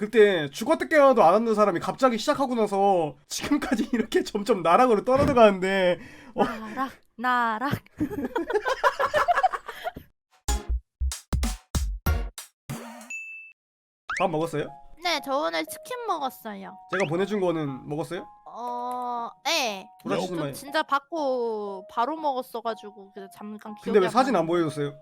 그때 죽었다 깨어나도 안 하는 사람이 갑자기 시작하고 나서 지금까지 이렇게 점점 나락으로 떨어져 가는데 어. 나락 나락 밥 먹었어요? 네 저 오늘 치킨 먹었어요 제가 보내준 거는 먹었어요? 어... 네 돌아치지 좀 마요. 진짜 받고 바로 먹었어가지고 그래서 잠깐 기억이 근데 왜 안 사진 안. 보여줬어요?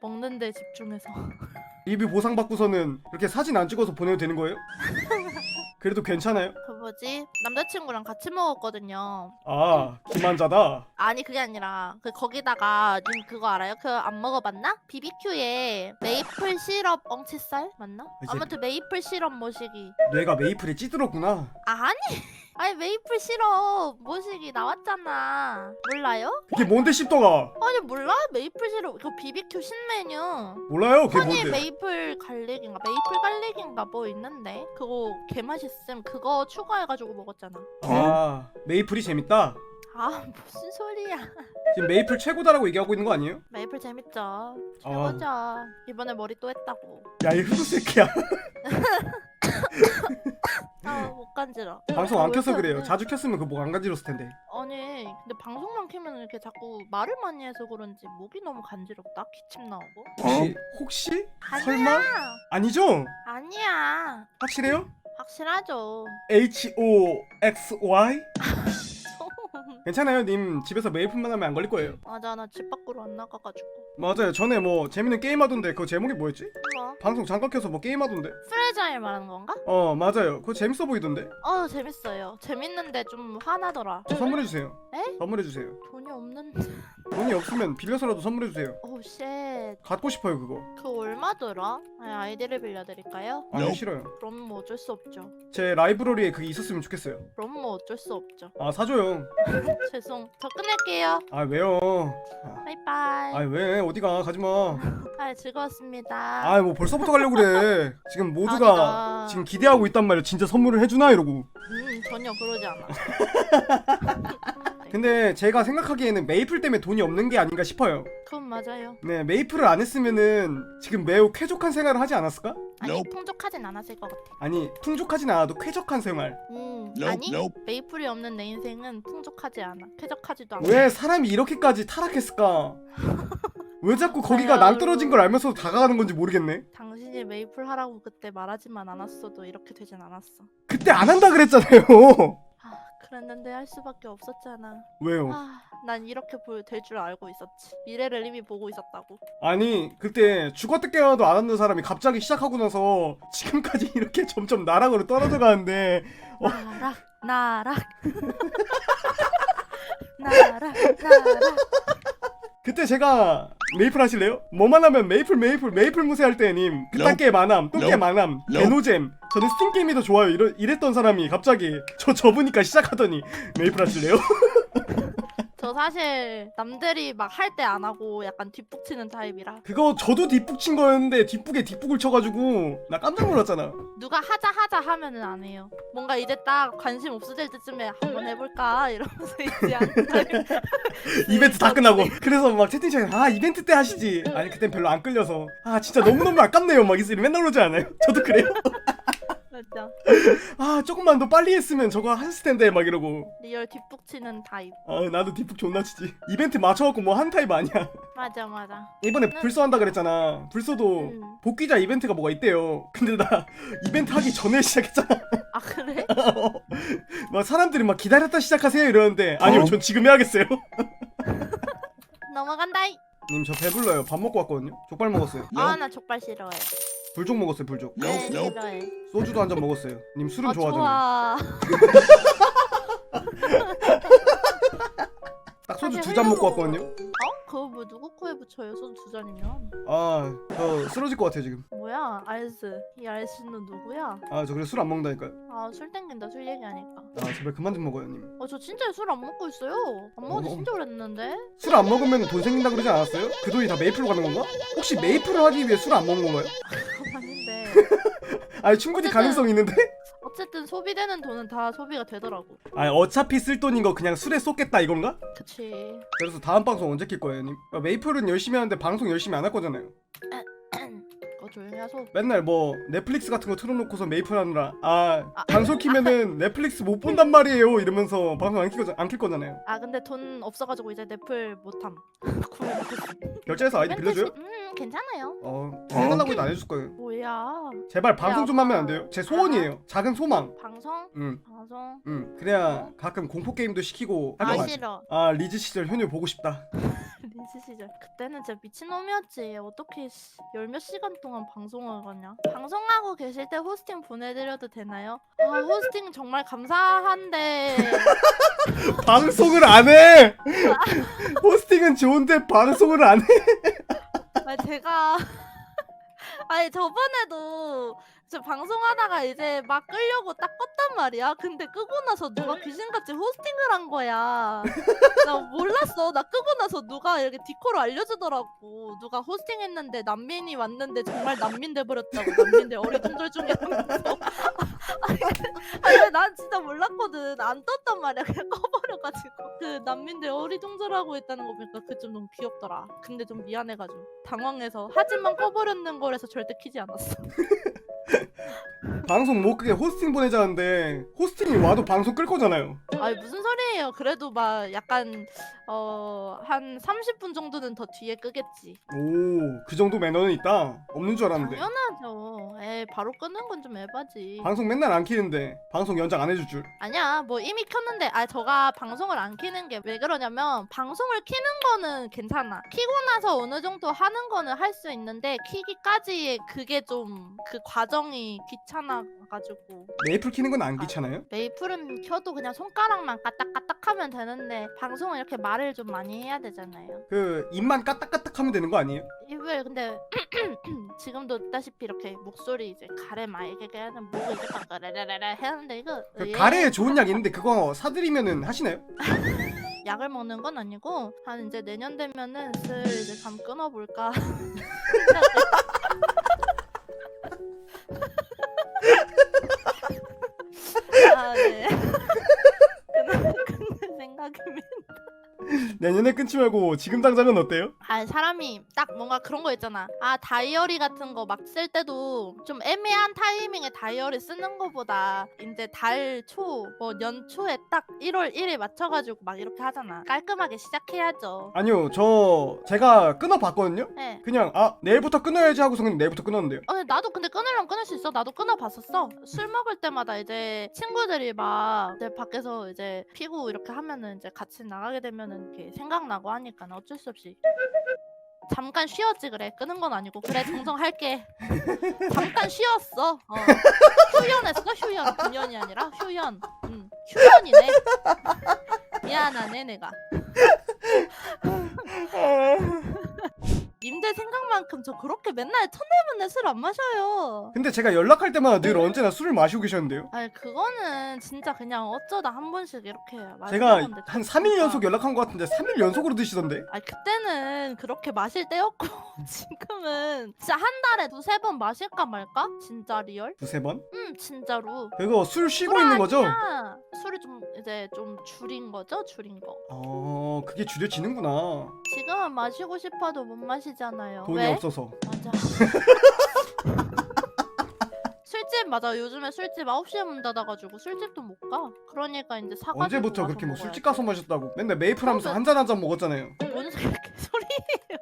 먹는데 집중해서 리뷰 보상 받고서는 이렇게 사진 안 찍어서 보내도 되는 거예요? 그래도 괜찮아요? 그 뭐지 남자친구랑 같이 먹었거든요 아 기만자다 아니 그게 아니라 그 거기다가 님 그거 알아요? 그 안 먹어봤나? BBQ에 메이플 시럽 엉치살 맞나? 이제- 아무튼 메이플 시럽 모시기 뇌가 메이플에 찌들었구나 아, 아니 아니 메이플 시럽 모시기 나왔잖아. 몰라요? 그게 뭔데 씹더가? 아니 몰라? 메이플 시럽 그 BBQ 신메뉴. 몰라요? 그게 허니 뭔데? 메이플 갈릭인가? 메이플 갈릭인가 뭐 있는데? 그거 개 맛있음. 그거 추가해가지고 먹었잖아. 아 메이플이 재밌다? 아 무슨 소리야. 지금 메이플 최고다라고 얘기하고 있는 거 아니에요? 메이플 재밌죠. 최고죠. 이번에 머리 또 했다고. 야이 흑수 새끼야 아못 간지러. 방송 안왜 켜서 그래요. 안 돼? 자주 켰으면 그 목 안 간지렀을 텐데. 아니 근데 방송만 켜면 이렇게 자꾸 말을 많이 해서 그런지 목이 너무 간지럽다? 기침 나오고? 혹시 혹시? 아니야. 설마? 아니죠? 아니야. 확실해요? 확실하죠. H O X Y 괜찮아요. 님 집에서 메이플만 하면 안 걸릴 거예요. 맞아 나 집 밖으로 안 나가가지고. 맞아요. 전에 뭐 재밌는 게임 하던데 그 제목이 뭐였지? 뭐? 방송 잠깐 켜서 뭐 게임 하던데. 프레자일 말하는 건가? 어 맞아요. 그거 재밌어 보이던데. 어 재밌어요. 재밌는데 좀 화나더라. 저 선물해주세요. 에? 선물해주세요. 돈이 없는데 돈이 없으면 빌려서라도 선물해주세요. 오쉣 갖고 싶어요 그거. 그거 얼마더라? 아니, 아이디를 빌려드릴까요? 아니 싫어요. 그럼 뭐 어쩔 수 없죠. 제 라이브러리에 그게 있었으면 좋겠어요. 그럼 뭐 어쩔 수 없죠. 아 사줘요. 죄송. 저 끝낼게요. 아 왜요? 바이바이. 아 왜? 어디가? 가지마. 아 즐거웠습니다. 아뭐 벌써부터 가려고 그래. 지금 모두가 아니다. 지금 기대하고 있단 말이야. 진짜 선물을 해주나? 이러고. 음 전혀 그러지 않아 근데 제가 생각하기에는 메이플 때문에 돈이 없는 게 아닌가 싶어요. 그건 맞아요. 네 메이플을 안 했으면은 지금 매우 쾌적한 생활을 하지 않았을까? 아니 풍족하진 않았을 것 같아. 아니 풍족하진 않아도 쾌적한 생활. 음 Nope, 아니 nope. 메이플이 없는 내 인생은 풍족하지 않아. 쾌적하지도 않아. 왜 사람이 이렇게까지 타락했을까? 왜 자꾸 거기가 아유. 낭떨어진 걸 알면서도 다가가는 건지 모르겠네. 당신이 메이플 하라고 그때 말하지만 않았어도 이렇게 되진 않았어. 그때 안 한다 그랬잖아요. 아 그랬는데 할 수밖에 없었잖아 왜요? 아, 난 이렇게 될 줄 알고 있었지. 미래를 이미 보고 있었다고. 아니 그때 죽었다 깨어나도 안 하는 사람이 갑자기 시작하고 나서 지금까지 이렇게 점점 나락으로 떨어져 가는데 어. 나락, 나락. 나락, 나락. 그때 제가 메이플 하실래요? 뭐만 하면 메이플 메이플 메이플 무새 할 때님 그딴 똥 게임 Nope. 안함 Nope. 개노잼 저는 스팀 게임이 더 좋아요 이랬던 사람이 갑자기 저 접으니까 시작하더니 메이플 하실래요? 저 사실 남들이 막 할 때 안 하고 약간 뒷북 치는 타입이라 그거 저도 뒷북 친 거였는데 뒷북에 뒷북을 쳐가지고 나 깜짝 놀랐잖아 누가 하자 하자 하면은 안 해요. 뭔가 이제 딱 관심 없어질 때쯤에 한번 해볼까 이러면서 이제 안 타요. 이벤트 다 끝나고 그래서 막 채팅창에 아 이벤트 때 하시지 아니 그땐 별로 안 끌려서 아 진짜 너무너무 아깝네요 막 이슬이 맨날 그러지 않아요? 저도 그래요 맞아. 아 조금만 더 빨리 했으면 저거 했을 텐데 막 이러고 리얼 뒷북 치는 타입. 아 나도 뒷북 존나 치지 이벤트 맞춰갖고 뭐 한 타입 아니야 맞아 맞아. 이번에 불소 한다 그랬잖아 불소도 음. 복귀자 이벤트가 뭐가 있대요 근데 나 이벤트 하기 전에 시작했잖아 아 그래? 막 사람들이 막 기다렸다 시작하세요 이러는데 아니요 어? 전 지금 해야겠어요 넘어간다이. 님 저 배불러요 밥 먹고 왔거든요 족발 먹었어요 아 나 족발 싫어해. 불족 먹었어요 불족 네 Nope, nope. 싫어해. 소주도 한 잔 먹었어요 님 술은 아 좋아하잖아요 좋아. 딱 소주 두 잔 먹고 왔거든요 어? 그거 뭐 누구 코에 붙여요? 소주 두 잔이면? 아 저 쓰러질 것 같아요 지금 뭐야? 알스. 이 알스는 누구야? 아 저 그래 술안 먹는다니까요 아 술 땡긴다 술 얘기하니까. 아 제발 그만 좀 먹어요 님아저 진짜 술 안 먹고 있어요. 안 먹은 지 어. 진짜 오래됐는데. 술 안 먹으면 돈 생긴다 그러지 않았어요? 그 돈이 다 메이플로 가는 건가? 혹시 메이플을 하기 위해 술 안 먹는 건가요? 아닌데. 아니 충분히 어쨌든- 가능성 있는데? 어쨌든 소비되는 돈은 다 소비가 되더라고. 아니 어차피 쓸 돈인 거 그냥 술에 쏟겠다 이건가? 그치. 그래서 다음 방송 언제 킬 거예요 님? 아, 메이플은 열심히 하는데 방송 열심히 안 할 거잖아요 너 조용히 하소. 맨날 뭐 넷플릭스 같은 거 틀어놓고서 메이플 하느라 아 아. 방송 키면은 넷플릭스 못 본단 말이에요 이러면서 방송 안 킬거 안킬 거잖아요 아 근데 돈 없어가지고 이제 넷플 못함. 구매 못했어. 결제해서 아이디 빌려줘요? 시- 음 괜찮아요. 어 해달라고 해도 안 해줄 거예요 뭐야? 제발 방송 야, 좀 하면 안 돼요? 제 소원이에요 작은 소망 방송? 응 방송? 응. 그래야 가끔 공포 게임도 시키고 할아거 같아 싫어. 아 리즈 시절 효녀 보고 싶다 린스 시절 그때는 진짜 미친놈이었지. 어떻게 열 몇 시간 동안 방송을 하냐? 방송하고 계실 때 호스팅 보내드려도 되나요? 아 호스팅 정말 감사한데. 방송을 안 해! 호스팅은 좋은데 방송을 안 해! 아 제가 아니 저번에도 저 방송하다가 이제 막 끄려고 딱 껐단 말이야. 근데 끄고 나서 누가 귀신같이 호스팅을 한 거야. 나 몰랐어. 나 끄고 나서 누가 이렇게 디코로 알려주더라고. 누가 호스팅했는데 난민이 왔는데 정말 난민 돼버렸다고. 난민들 어리둥절 중에 하면서 아니, 아니 난 진짜 몰랐거든. 안 떴단 말이야. 그냥 꺼버려가지고. 그 난민들 어리둥절하고 있다는 거 보니까 그 좀 너무 귀엽더라. 근데 좀 미안해가지고. 당황해서 하지만 꺼버렸는 거라서 절대 키지 않았어 방송 못 끄게 호스팅 보내자는데 호스팅이 와도 방송 끌 거잖아요. 아니 무슨 소리예요? 그래도 막 약간 어한 30분 정도는 더 뒤에 끄겠지. 오 그 정도 매너는 있다? 없는 줄 알았는데. 당연하죠. 에이 바로 끄는 건 좀 에바지. 방송 맨날 안 키는데 방송 연장 안 해줄 줄. 아니야 뭐 이미 켰는데. 아 저가 방송을 안 키는 게 왜 그러냐면 방송을 키는 거는 괜찮아. 키고 나서 어느 정도 하는 거는 할 수 있는데 키기까지 그게 좀 그 과정 이 귀찮아 가지고 메이플 키는 건 안 귀찮아요? 메이플은 켜도 그냥 손가락만 까딱까딱하면 되는데 방송은 이렇게 말을 좀 많이 해야 되잖아요 그 입만 까딱까딱 하면 되는 거 아니에요? 입을 근데 지금도 있다시피 이렇게 목소리 이제 가래 맑게 하는 목을 이제 까까라라라 해야 하는데 이거 그 예. 가래에 좋은 약 있는데 그거 사드리면은 하시나요? 약을 먹는 건 아니고 한 이제 내년 되면은 슬 이제 감 끊어볼까 아 내년에 끊지 말고 지금 당장은 어때요? 아 사람이 딱 뭔가 그런 거 있잖아. 아 다이어리 같은 거 막 쓸 때도 좀 애매한 타이밍에 다이어리 쓰는 거보다 이제 달 초, 뭐 연초에 딱 1월 1일 맞춰가지고 막 이렇게 하잖아. 깔끔하게 시작해야죠. 아니요 저 제가 끊어봤거든요? 네. 그냥 아 내일부터 끊어야지 하고서 그냥 내일부터 끊었는데요 어, 나도 근데 끊으려면 끊을 수 있어. 나도 끊어봤었어. 술 먹을 때마다 이제 친구들이 막 이제 밖에서 이제 피고 이렇게 하면은 이제 같이 나가게 되면은 이렇게 생각나고 하니까 어쩔 수 없이. 잠깐 쉬었지 그래. 끊은 건 아니고. 그래 정정할게. 잠깐 쉬었어. 어. 휴연했어? 휴연. 분연이 아니라? 휴연. 응 휴연이네. 미안하네 내가 님들 생각만큼 저 그렇게 맨날 천내만내 술안 마셔요 근데 제가 연락할 때마다 늘 언제나 술을 마시고 계셨는데요 아니 그거는 진짜 그냥 어쩌다 한 번씩 이렇게 마시는 제가 건데 한 진짜. 3일 연속 연락한 것 같은데 3일 연속으로 드시던데 아니 그때는 그렇게 마실 때였고 지금은 진짜 한 달에 두세 번 마실까 말까? 진짜 리얼? 두세 번? 응 진짜로 그거 술 쉬고 있는 거죠? 아니야. 술이 좀 이제 좀 줄인 거죠? 줄인 거 어 그게 줄여지는구나 지금은 마시고 싶어도 못 마시 잖아요. 돈이 왜? 없어서. 맞아. 술집 맞아. 요즘에 술집 9시에 문 닫아가지고 술집도 못 가. 그러니까 이제 사가지고 언제부터 그렇게 뭐. 술집 가서 마셨다고? 맨날 메이플 하면서 한 잔 한 잔 먹었잖아요. 뭔 소리 소리예요?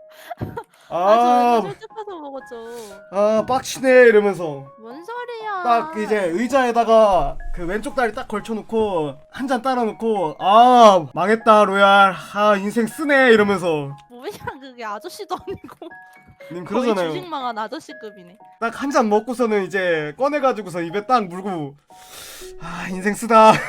아. 아, 술집 가서 먹었죠. 아 빡치네 이러면서. 뭔 소리야? 딱 이제 의자에다가 그 왼쪽 다리 딱 걸쳐놓고 한 잔 따라놓고 아 망했다 로얄. 아 인생 쓰네 이러면서 뭐야 그게 아저씨도 아니고. 님 거의 그러잖아요. 주식 망한 아저씨급이네. 딱 한 잔 먹고서는 이제 꺼내가지고서 입에 딱 물고. 아 인생 쓰다.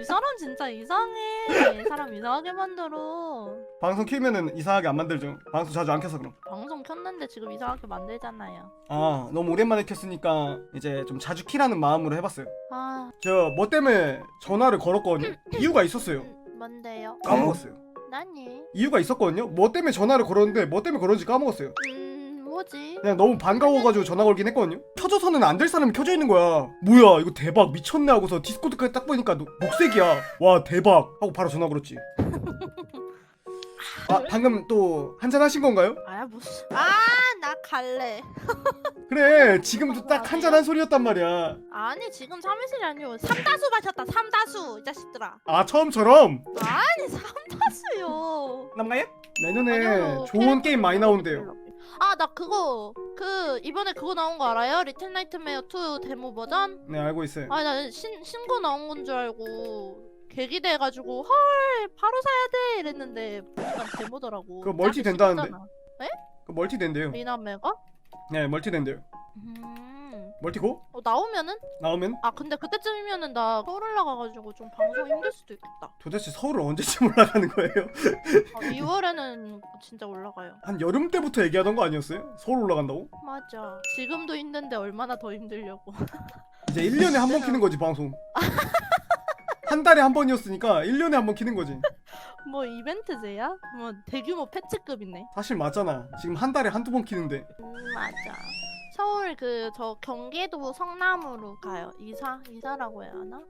이 사람 진짜 이상해. 사람 이상하게 만들어. 방송 키우면은 이상하게 안 만들죠. 방송 자주 안 켜서 그럼. 방송 켰는데 지금 이상하게 만들잖아요. 아 너무 오랜만에 켰으니까 이제 좀 자주 키라는 마음으로 해봤어요. 아. 저 뭐 때문에 전화를 걸었거든요? 이유가 있었어요. 음, 뭔데요? 까먹었어요 나니? 이유가 있었거든요. 뭐 때문에 전화를 걸었는데 뭐 때문에 걸었는지 까먹었어요. 음 뭐지? 그냥 너무 반가워가지고 전화 걸긴 했거든요. 켜져서는 안 될 사람이 켜져 있는 거야. 뭐야 이거 대박. 미쳤네 하고서 디스코드까지 딱 보니까 노- 녹색이야. 와 대박. 하고 바로 전화 걸었지. 아 방금 또 한잔 하신 건가요? 아야 무슨 아 나 갈래. 그래 지금도 딱 한잔 한 소리였단 말이야. 아니 지금 3일이 아니고 삼다수 마셨다 삼다수 이 자식들아. 아 처음처럼? 아니 삼다수요. 남가요? 내년에 아니요, 좋은 캐릭터 게임 많이 나온대요. 아 나 그거 그 이번에 그거 나온 거 알아요? 리틀 나이트메어 2 데모 버전? 네 알고 있어요. 아니 나신 신고 나온 건 줄 알고 개기돼가지고 헐 바로 사야 돼! 이랬는데 보니까 데모더라고. 그거 멀티 된다는데. 싫었잖아. 그 멀티 된대요 리나메가? 네 멀티 된대요 음 멀티고? 어, 나오면은? 나오면 아 근데 그때쯤이면은 나 서울 올라가가지고 좀 방송 힘들 수도 있겠다 도대체 서울을 언제쯤 올라가는 거예요? 아, 2월에는 진짜 올라가요 한 여름 때부터 얘기하던 거 아니었어요? 서울 올라간다고? 맞아 지금도 힘든데 얼마나 더 힘들려고 이제 1년에 한 번 키는 거지 방송 한 달에 한 번이었으니까 1년에 한 번 키는 거지. 뭐 이벤트제야? 뭐 대규모 패치급이네. 사실 맞잖아. 지금 한 달에 한두 번 키는데. 음 맞아. 서울 그 저 경기도 성남으로 가요. 이사? 이사라고 해야 하나?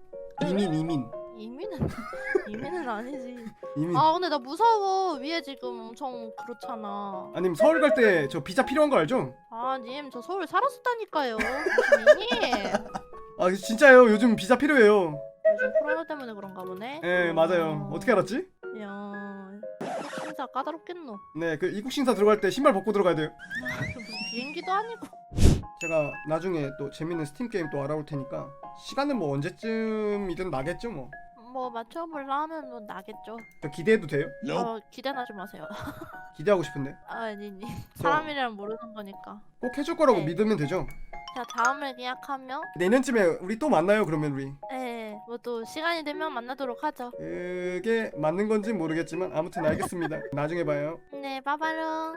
이민 이민. 이민은 이민은 아니지. 이민. 아 근데 나 무서워. 위에 지금 엄청 그렇잖아. 아님 서울 갈 때 저 비자 필요한 거 알죠? 아님 저 서울 살았었다니까요. 무슨 미니 아 진짜요? 요즘 비자 필요해요 요즘 코로나 때문에 그런가 보네 예 맞아요 어. 어떻게 알았지? 야 진짜 까다롭겠노 네그 이국 신사 들어갈 때 신발 벗고 들어가야 돼요 무슨 비행기도 아니고 제가 나중에 또 재밌는 스팀 게임 또 알아올 테니까 시간은 뭐 언제쯤이든 나겠죠 뭐. 뭐 맞춰볼라 하면 뭐 나겠죠 저 기대해도 돼요? 어 기대는 하지 마세요 기대하고 싶은데 아, 아니니 사람이랑 모르는 거니까 꼭 해줄 거라고 네. 믿으면 되죠? 자 다음을 계약하면 내년쯤에 우리 또 만나요 그러면 우리. 네 뭐 또 시간이 되면 만나도록 하죠. 그게 맞는 건지 모르겠지만 아무튼 알겠습니다. 나중에 봐요. 네 빠바롱